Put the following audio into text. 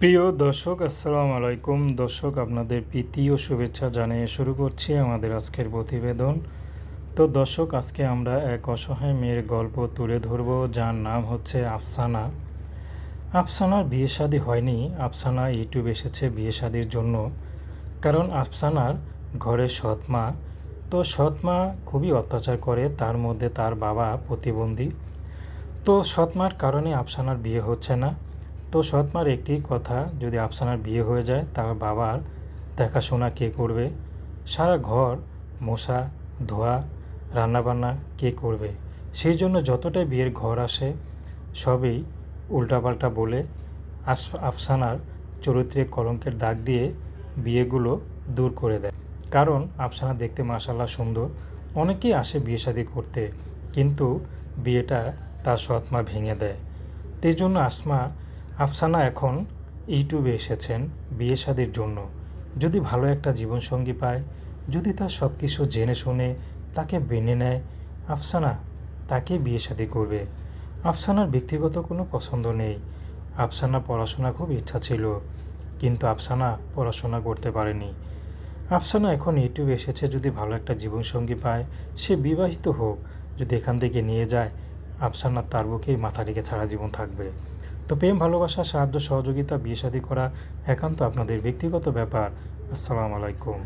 প্রিয় দর্শক, আসসালামু আলাইকুম। দর্শক, আপনাদের প্রীতি ও শুভেচ্ছা জানিয়ে শুরু করছি আমাদের আজকের প্রতিবেদন। তো দর্শক, আজকে আমরা এক অসহায় মেয়ের গল্প তুলে ধরব, যার নাম হচ্ছে আফসানা। আফসানার বিয়ে শাদী হয়নি। আফসানা ইউটিউব এসেছে বিয়ে শাদির জন্য। কারণ আফসানার ঘরে সৎ মা তো সৎ মা খুবই অত্যাচার করে, তার মধ্যে তার বাবা প্রতিবন্ধী। তো সৎমার কারণে আফসানার বিয়ে হচ্ছে না। তো সৎমার একটি কথা যদি আফসানার বিয়ে হয়ে যায়, তার বাবার দেখাশোনা কে করবে? সারা ঘর, মশা, ধোয়া, রান্নাবান্না কে করবে? সেই জন্য যতটাই বিয়ের ঘর আসে, সবই উল্টাপাল্টা বলে আস আফসানার চরিত্রে কলঙ্কের দাগ দিয়ে বিয়েগুলো দূর করে দেয়। কারণ আফসানা দেখতে মাসাল্লাহ সুন্দর। অনেকেই আসে বিয়ে শাদী করতে, কিন্তু বিয়েটা তার সৎমা ভেঙে দেয়। সেই জন্য আসমা আফসানা এখন ইউটিউবে এসেছেন বিয়ে শাদির জন্য। যদি ভালো একটা জীবনসঙ্গী পায়, যদি তার সব কিছু জেনে শুনে তাকে মেনে নেয়, আফসানা তাকে বিয়ে শাদি করবে। আফসানার ব্যক্তিগত কোনো পছন্দ নেই। আফসানা পড়াশোনা খুব ইচ্ছা ছিল, কিন্তু আফসানা পড়াশোনা করতে পারেনি। আফসানা এখন ইউটিউবে এসেছে, যদি ভালো একটা জীবনসঙ্গী পায়, সে বিবাহিত হোক, যদি এখান থেকে নিয়ে যায়, আফসানা তার বুকেই মাথা রেখে সারা জীবন থাকবে। তো প্রেম ভালোবাসা সাহায্য সহযোগিতা বিয়ে করা একান্ত আপনাদের ব্যক্তিগত ব্যাপার। আসসালামু আলাইকুম।